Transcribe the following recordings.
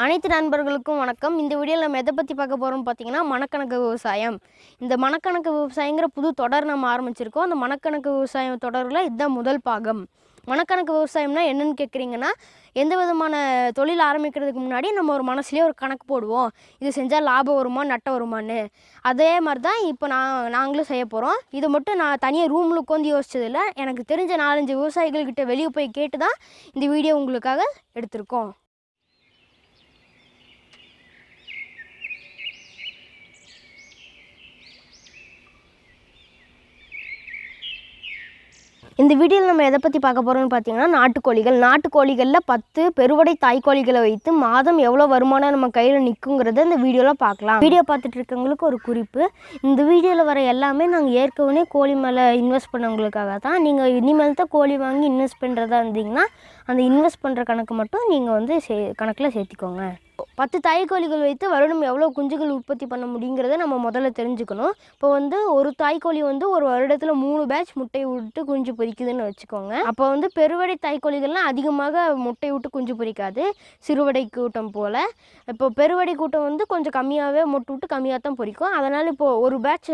அனைத்து நண்பர்களுக்கும் வணக்கம். இந்த வீடியோவில் நம்ம எதை பற்றி பார்க்க போகிறோம்னு பார்த்தீங்கன்னா மணக்கணக்கு விவசாயம். இந்த மணக்கணக்கு விவசாயங்கிற புது தொடர் நம்ம ஆரம்பிச்சிருக்கோம். அந்த மணக்கணக்கு விவசாயம் தொடரில் இதுதான் முதல் பாகம். மணக்கணக்கு விவசாயம்னா என்னென்னு கேட்குறீங்கன்னா எந்த விதமான தொழில் ஆரம்பிக்கிறதுக்கு முன்னாடி நம்ம ஒரு மனசுலேயே ஒரு கணக்கு போடுவோம். இது செஞ்சால் லாபம் வருமா நட்டம் வருமான்னு. அதே மாதிரி தான் இப்போ நான் நாங்களும் செய்ய போகிறோம் இதை மட்டும் நான் தனியாக ரூமில் உட்காந்து யோசிச்சதில்லை. எனக்கு தெரிஞ்ச நாலஞ்சு விவசாயிகள்கிட்ட வெளியே போய் கேட்டு தான் இந்த வீடியோ உங்களுக்காக எடுத்திருக்கோம். இந்த வீடியோவில் நம்ம எதை பற்றி பார்க்க போகிறோம்னு பார்த்தீங்கன்னா நாட்டுக்கோழிகள். நாட்டுக்கோழிகளில் பத்து பெருவடை தாய்க்கோழிகளை வைத்து மாதம் எவ்வளோ வருமானம் நம்ம கையில் நிற்குங்கிறத இந்த வீடியோவில் பார்க்கலாம். வீடியோ பார்த்துட்டு இருக்கவங்களுக்கு ஒரு குறிப்பு. இந்த வீடியோவில் வர எல்லாமே நாங்கள் ஏற்கனவே கோழி மேலே இன்வெஸ்ட் பண்ணவங்களுக்காக தான். நீங்கள் இனிமேல் தான் கோழி வாங்கி இன்வெஸ்ட் பண்ணுறதா இருந்தீங்கன்னா அந்த இன்வெஸ்ட் பண்ணுற கணக்கு மட்டும் நீங்கள் வந்து சே கணக்கில் சேர்த்திக்கோங்க. பத்து தாய்க்கோழிகள் வைத்து வருடம் எவ்வளோ குஞ்சுகள் உற்பத்தி பண்ண முடியுங்கிறத நம்ம முதல்ல தெரிஞ்சுக்கணும். இப்போ வந்து ஒரு தாய்க்கோழி வந்து ஒரு வருடத்தில் மூணு பேட்ச் முட்டை விட்டு குஞ்சு பொரிக்குதுன்னு வச்சுக்கோங்க. அப்போ வந்து பெருவடை தாய்க்கோழிகள்லாம் அதிகமாக முட்டை விட்டு குஞ்சு பொரிக்காது. சிறுவடை கூட்டம் போல். இப்போ பெருவடை கூட்டம் வந்து கொஞ்சம் கம்மியாகவே முட்டை விட்டு கம்மியாக தான் பொரிக்கும். அதனால் இப்போது ஒரு பேட்ச்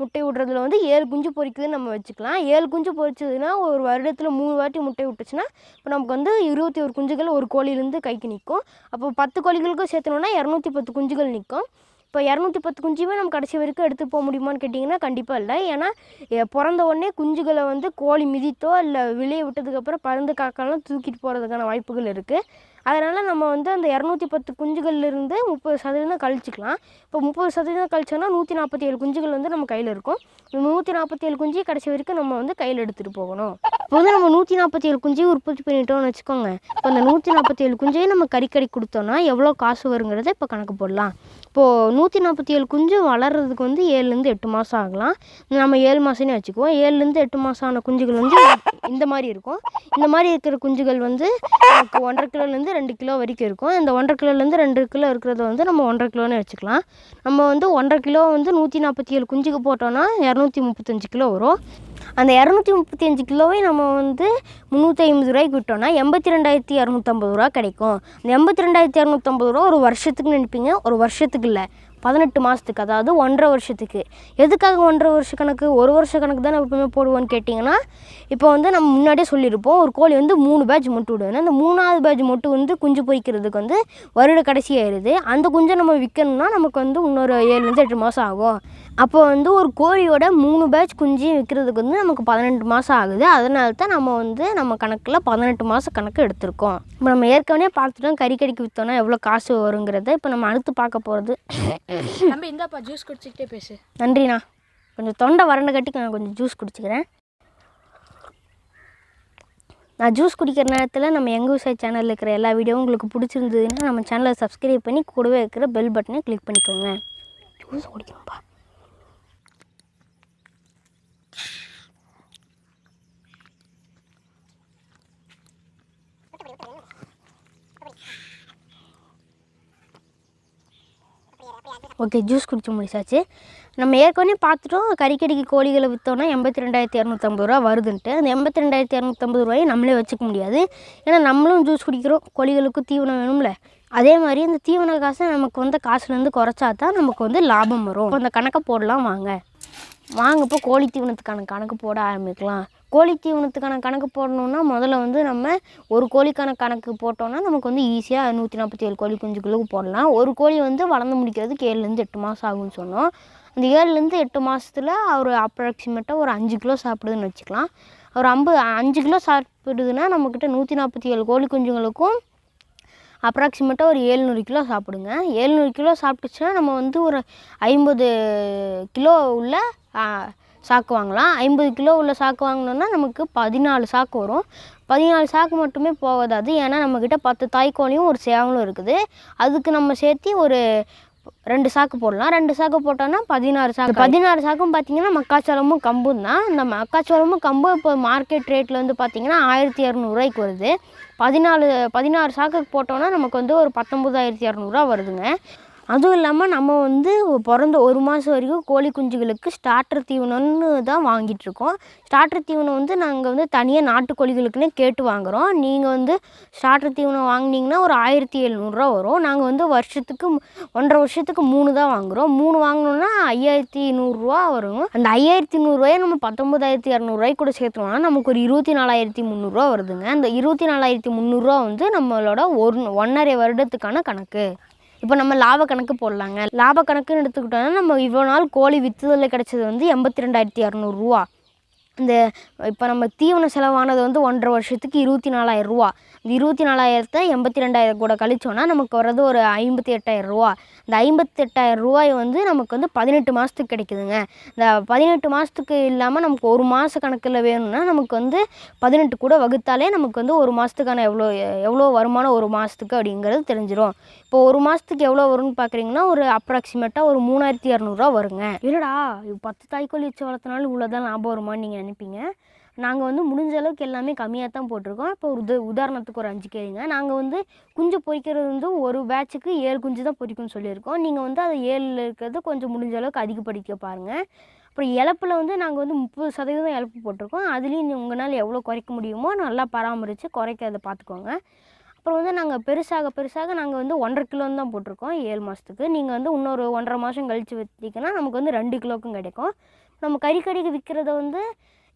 முட்டை விடுறதுல வந்து ஏழு குஞ்சு பொரிக்குதுன்னு நம்ம வச்சுக்கலாம். ஏழு குஞ்சு பொறிச்சதுன்னா ஒரு வருடத்தில் மூணு வாட்டி முட்டை விட்டுச்சுன்னா இப்போ நமக்கு வந்து இருபத்தி ஒரு குஞ்சுகள் ஒரு கோழிலேருந்து கைக்கு நிற்கும். அப்போ பத்து கோழி குஞ்சுகளுக்கும் சேர்த்தணுன்னா இரநூத்தி பத்து குஞ்சுகள் நிற்கும். இப்போ இரநூத்தி பத்து குஞ்சுமே நம்ம கடைசி வரைக்கும் எடுத்துகிட்டு போக முடியுமான்னு கேட்டிங்கன்னா கண்டிப்பாக இல்லை. ஏன்னா பிறந்த உடனே குஞ்சுகளை வந்து கோழி மிதித்தோ இல்லை வெளியே விட்டதுக்கப்புறம் பறந்து காக்கெல்லாம் தூக்கிட்டு போகிறதுக்கான வாய்ப்புகள் இருக்குது அதனால் நம்ம வந்து அந்த இரநூத்தி பத்து குஞ்சுகள்லேருந்து முப்பது சதவீதம் கழிச்சிக்கலாம். இப்போ முப்பது சதவீதம் கழிச்சோன்னா நூற்றி நாற்பத்தி ஏழு குஞ்சுகள் வந்து நம்ம கையில் இருக்கும். நூற்றி நாற்பத்தி ஏழு குஞ்சு கடைசி வரைக்கும் நம்ம வந்து கையில் எடுத்துகிட்டு போகணும். இப்போ வந்து நம்ம நூற்றி நாற்பத்தி ஏழு குஞ்சையும் உற்பத்தி பண்ணிட்டோம்னு வச்சுக்கோங்க. இப்போ அந்த நூற்றி நாற்பத்தி ஏழு குஞ்சையும் நம்ம கறிக்கறி கொடுத்தோம்னா எவ்வளோ காசு வருங்கிறத இப்போ கணக்கு போடலாம். இப்போது நூற்றி நாற்பத்தி ஏழு குஞ்சு வளர்கிறதுக்கு வந்து ஏழுலேருந்து எட்டு மாதம் ஆகலாம். நம்ம ஏழு மாதம்னே வச்சுக்குவோம். ஏழுலேருந்து எட்டு மாதம் ஆன குஞ்சுகள் வந்து இந்த மாதிரி இருக்கும். இந்த மாதிரி இருக்கிற குஞ்சுகள் வந்து நமக்கு ஒன்றரை கிலோலேருந்து ரெண்டு கிலோ வரைக்கும் இருக்கும். இந்த ஒன்றரை கிலோலேருந்து ரெண்டு கிலோ இருக்கிறத வந்து நம்ம ஒன்றரை கிலோன்னு வச்சுக்கலாம். நம்ம வந்து ஒன்றரை கிலோ வந்து நூற்றி நாற்பத்தி ஏழு குஞ்சுக்கு போட்டோன்னா இரநூத்தி முப்பத்தஞ்சு கிலோ வரும். அந்த இரநூத்தி முப்பத்தி அஞ்சு கிலோவை நம்ம வந்து முந்நூற்றி ஐம்பது ரூபாய்க்கு விட்டோம்னா எண்பத்தி ரெண்டாயிரத்தி இரநூத்தம்பது ரூபா கிடைக்கும். அந்த எண்பத்தி ரெண்டாயிரத்தி இரநூத்தம்பது ரூபா ஒரு வருஷத்துக்கு நினைப்பீங்க? ஒரு வருஷத்துக்கு இல்லை. பதினெட்டு மாதத்துக்கு அதாவது ஒன்றரை வருஷத்துக்கு. எதுக்காக ஒன்றரை வருஷ கணக்கு? ஒரு வருஷ கணக்கு தான் நம்ம எப்பவுமே போடுவோன்னு கேட்டிங்கன்னா இப்போ வந்து நம்ம முன்னாடியே சொல்லியிருப்போம் ஒரு கோழி வந்து மூணு பேட்ச் மொட்டு விடுவேன் அந்த மூணாவது பேட்ச் மொட்டு வந்து குஞ்சு பொறிக்கிறதுக்கு வந்து வருட கடைசி ஆயிடுது. அந்த குஞ்சை நம்ம விற்கணும்னா நமக்கு வந்து இன்னொரு ஏழுலேருந்து எட்டு மாதம் ஆகும். அப்போ வந்து ஒரு கோழியோட மூணு பேட்ச் குஞ்சையும் விற்கிறதுக்கு வந்து நமக்கு பதினெட்டு மாதம் ஆகுது. அதனால தான் நம்ம வந்து நம்ம கணக்கில் பதினெட்டு மாதம் கணக்கு எடுத்திருக்கோம். இப்போ நம்ம ஏற்கனவே பார்த்துட்டோம் கறி கறிக்கு விற்றோன்னா எவ்வளோ காசு வருங்கிறத. இப்போ நம்ம அடுத்து பார்க்க போகிறது தம்பி இந்தாப்பா ஜூஸ் குடிச்சிக்கிட்டே பேசு. நன்றிண்ணா. கொஞ்சம் தொண்டை வறண்ட கட்டி நான் கொஞ்சம் ஜூஸ் குடிச்சிக்கிறேன். நான் ஜூஸ் குடிக்கிற நேரத்தில் நம்ம எங்கள் விவசாய சேனலில் இருக்கிற எல்லா வீடியோவும் உங்களுக்கு பிடிச்சிருந்ததுன்னா நம்ம சேனலை சப்ஸ்கிரைப் பண்ணி கூடவே இருக்கிற பெல் பட்டனை கிளிக் பண்ணிக்கோங்க. ஜூஸ் குடிக்கணும்ப்பா ஓகே ஜூஸ் குடிச்சு முடிச்சாச்சு. நம்ம ஏற்கனவே பார்த்துட்டோம் கறிக்கடிக்கு கோழிகளை விற்றோன்னா எண்பத்தி ரெண்டாயிரத்தி இரநூத்தம்பது ரூபா வருதுன்ட்டு. அந்த எண்பத்தி ரெண்டாயிரத்தி இரநூத்தம்பது ரூபாயை நம்மளே வச்சுக்க முடியாது. ஏன்னா நம்மளும் ஜூஸ் குடிக்கிறோம் கோழிகளுக்கும் தீவனம் வேணும்ல. அதே மாதிரி இந்த தீவன காசை நமக்கு வந்து காசுலேருந்து குறைச்சா தான் நமக்கு வந்து லாபம் வரும். அந்த கணக்கை போடலாம் வாங்க. வாங்க இப்போ கோழி தீவனத்துக்கான கணக்கு போட ஆரம்பிக்கலாம். கோழி தீவனத்துக்கான கணக்கு போடணுன்னா முதல்ல வந்து நம்ம ஒரு கோழிக்கான கணக்கு போட்டோம்னா நமக்கு வந்து ஈஸியாக நூற்றி நாற்பத்தி ஏழு கோழி குஞ்சுகளுக்கு போடலாம். ஒரு கோழி வந்து வளர்ந்து முடிக்கிறதுக்கு ஏழுலேருந்து எட்டு மாதம் ஆகும்னு சொன்னோம். அந்த ஏழுலேருந்து எட்டு மாதத்துல ஒரு அப்ராக்சிமேட்டாக ஒரு அஞ்சு கிலோ சாப்பிடுதுன்னு வச்சுக்கலாம். ஒரு ஐம்பது அஞ்சு கிலோ சாப்பிடுதுன்னா நம்மக்கிட்ட நூற்றி நாற்பத்தி ஏழு கோழி குஞ்சுங்களுக்கும் அப்ராக்சிமேட்டாக ஒரு ஏழ்நூறு கிலோ சாப்பிடுங்க. ஏழ்நூறு கிலோ சாப்பிட்டுச்சுன்னா நம்ம வந்து ஒரு ஐம்பது கிலோ உள்ள சாக்கு வாங்கலாம். ஐம்பது கிலோ உள்ள சாக்கு வாங்கினோன்னா நமக்கு பதினாலு சாக்கு வரும். பதினாலு சாக்கு மட்டுமே போகாது. ஏன்னா நம்மக்கிட்ட பத்து தாய்க்கோழியும் ஒரு சேவலும் இருக்குது. அதுக்கு நம்ம சேர்த்து ஒரு ரெண்டு சாக்கு போடலாம். ரெண்டு சாக்கு போட்டோம்னா பதினாறு சாக்கு பதினாறு சாக்கும் பார்த்தீங்கன்னா மக்காச்சோளமும் கம்பும் தான். இந்த மக்காச்சோளமும் கம்பும் இப்போ மார்க்கெட் ரேட்டில் வந்து பார்த்தீங்கன்னா ஆயிரத்தி இரநூறுவாய்க்கு வருது. பதினாலு பதினாறு சாக்குக்கு போட்டோம்னா நமக்கு வந்து ஒரு பத்தொம்பதாயிரத்தி இரநூறுவா வருதுங்க. அதுவும் இல்லாமல் நம்ம வந்து பிறந்த ஒரு மாதம் வரைக்கும் கோழி குஞ்சுகளுக்கு ஸ்டார்டர் தீவனம்னு தான் வாங்கிட்டுருக்கோம் ஸ்டார்டர் தீவனம் வந்து நாங்கள் வந்து தனியாக நாட்டுக்கோழிகளுக்குன்னே கேட்டு வாங்குகிறோம் நீங்கள் வந்து ஸ்டார்டர் தீவனம் வாங்குனீங்கன்னா ஒரு ஆயிரத்தி எழுநூறுரூவா வரும். நாங்கள் வந்து வருஷத்துக்கு மு- ஒன்றரை வருஷத்துக்கு மூணு தான் வாங்குகிறோம் மூணு வாங்கினோன்னா ஐயாயிரத்தி நூறுரூவா வரும். அந்த ஐயாயிரத்தி நூறுரூவாயை நம்ம பத்தொம்பதாயிரத்தி இரநூறுவாய்க்கு கூட சேர்த்துனோம்னா நமக்கு ஒரு இருபத்தி நாலாயிரத்தி முந்நூறுரூவா வருதுங்க. அந்த இருபத்தி நாலாயிரத்தி முந்நூறுரூவா வந்து நம்மளோட ஒரு ஒன்றரை வருடத்துக்கான கணக்கு. இப்போ நம்ம லாப கணக்கு போடலாங்க. லாப கணக்குன்னு எடுத்துக்கிட்டோம்னா நம்ம இவ்வளோ நாள் கோழி விற்றுதலில் கிடச்சது வந்து எண்பத்தி ரெண்டாயிரத்தி இரநூறுவா இந்த இப்போ நம்ம தீவன செலவானது வந்து ஒன்றரை வருஷத்துக்கு இருபத்தி நாலாயிரம் ரூபா. இந்த இருபத்தி நாலாயிரத்தை எண்பத்தி ரெண்டாயிரம் கூட கழிச்சோன்னா நமக்கு வர்றது ஒரு ஐம்பத்தி எட்டாயிரம் ரூபா. இந்த ஐம்பத்தி எட்டாயிரம் ரூபாய் வந்து நமக்கு வந்து பதினெட்டு மாதத்துக்கு கிடைக்குதுங்க. இந்த பதினெட்டு மாதத்துக்கு இல்லாமல் நமக்கு ஒரு மாத கணக்கில் வேணும்னா நமக்கு வந்து பதினெட்டு கூட வகுத்தாலே நமக்கு வந்து ஒரு மாதத்துக்கான எவ்வளோ எவ்வளோ வருமானம் ஒரு மாதத்துக்கு அப்படிங்கிறது தெரிஞ்சிடும் இப்போ ஒரு மாதத்துக்கு எவ்வளோ வரும்னு பார்க்குறீங்கன்னா ஒரு அப்ராக்சிமேட்டாக ஒரு மூணாயிரத்தி இரநூறுவா வருங்க. இல்லைடா பத்து தாய்க்கோழி வச்சு வளர்த்தனாலும் இவ்வளோதான் லாபம் வருமான்னு நீங்கள் நினைப்பீங்க. நாங்கள் வந்து முடிஞ்ச அளவுக்கு எல்லாமே கம்மியாக தான் போட்டிருக்கோம். இப்போ ஒரு உத உதாரணத்துக்கு ஒரு அஞ்சு கேளுங்க. நாங்கள் வந்து குஞ்சு பொரிக்கிறது வந்து ஒரு பேட்சுக்கு ஏழு குஞ்சு தான் பொறிக்கும்னு சொல்லியிருக்கோம். நீங்கள் வந்து அது ஏழில் இருக்கிறது கொஞ்சம் முடிஞ்ச அளவுக்கு அதிகப்படுத்திக்க பாருங்கள் அப்புறம் இழப்பில் வந்து நாங்கள் வந்து முப்பது சதவீதம் இழப்பு போட்டிருக்கோம். அதுலேயும் உங்களால் எவ்வளோ குறைக்க முடியுமோ நல்லா பராமரித்து குறைக்கிறத பார்த்துக்கோங்க அப்புறம் வந்து நாங்கள் பெருசாக பெருசாக நாங்கள் வந்து ஒன்றரை கிலோன்னு தான் போட்டிருக்கோம் ஏழு மாதத்துக்கு நீங்கள் வந்து இன்னொரு ஒன்றரை மாதம் கழித்து வச்சிங்கன்னா நமக்கு வந்து ரெண்டு கிலோக்கும் கிடைக்கும். நம்ம கறி விற்கிறத வந்து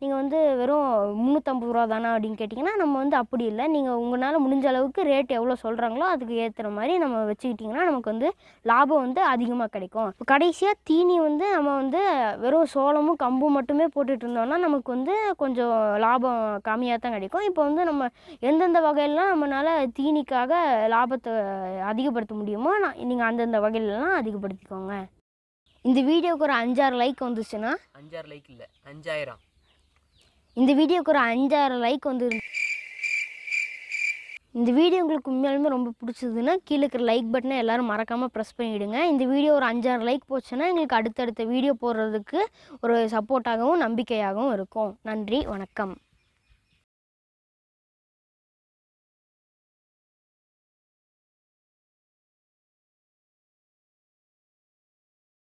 நீங்கள் வந்து வெறும் முந்நூற்றம்பது ரூபா தானா அப்படின்னு கேட்டிங்கன்னா நம்ம வந்து அப்படி இல்லை. நீங்கள் உங்களால் முடிஞ்ச அளவுக்கு ரேட் எவ்வளோ சொல்கிறாங்களோ அதுக்கு ஏற்றுற மாதிரி நம்ம வச்சுக்கிட்டிங்கன்னா நமக்கு வந்து லாபம் வந்து அதிகமாக கிடைக்கும். இப்போ கடைசியாக தீனி வந்து நம்ம வந்து வெறும் சோளமும் கம்பும் மட்டுமே போட்டுட்டு இருந்தோம்னா நமக்கு வந்து கொஞ்சம் லாபம் கம்மியாக தான் கிடைக்கும். இப்போ வந்து நம்ம எந்தெந்த வகையிலலாம் நம்மளால் தீனிக்காக லாபத்தை அதிகப்படுத்த முடியுமோ நான் நீங்கள் அந்தந்த வகையிலலாம் அதிகப்படுத்திக்கோங்க. இந்த வீடியோவுக்கு ஒரு அஞ்சாறு லைக் வந்துச்சுன்னா? அஞ்சாறு லைக் இல்லை. அஞ்சாயிரம். இந்த வீடியோக்கு ஒரு அஞ்சாறு லைக் வந்து இந்த வீடியோ உங்களுக்கு உண்மையாலுமே ரொம்ப பிடிச்சதுன்னா கீழே இருக்கிற லைக் பட்டனை எல்லோரும் மறக்காமல் ப்ரெஸ் பண்ணிவிடுங்க இந்த வீடியோ ஒரு அஞ்சாறு லைக் போச்சுன்னா எங்களுக்கு அடுத்தடுத்த வீடியோ போடுறதுக்கு ஒரு சப்போர்ட்டாகவும் நம்பிக்கையாகவும் இருக்கும். நன்றி வணக்கம்.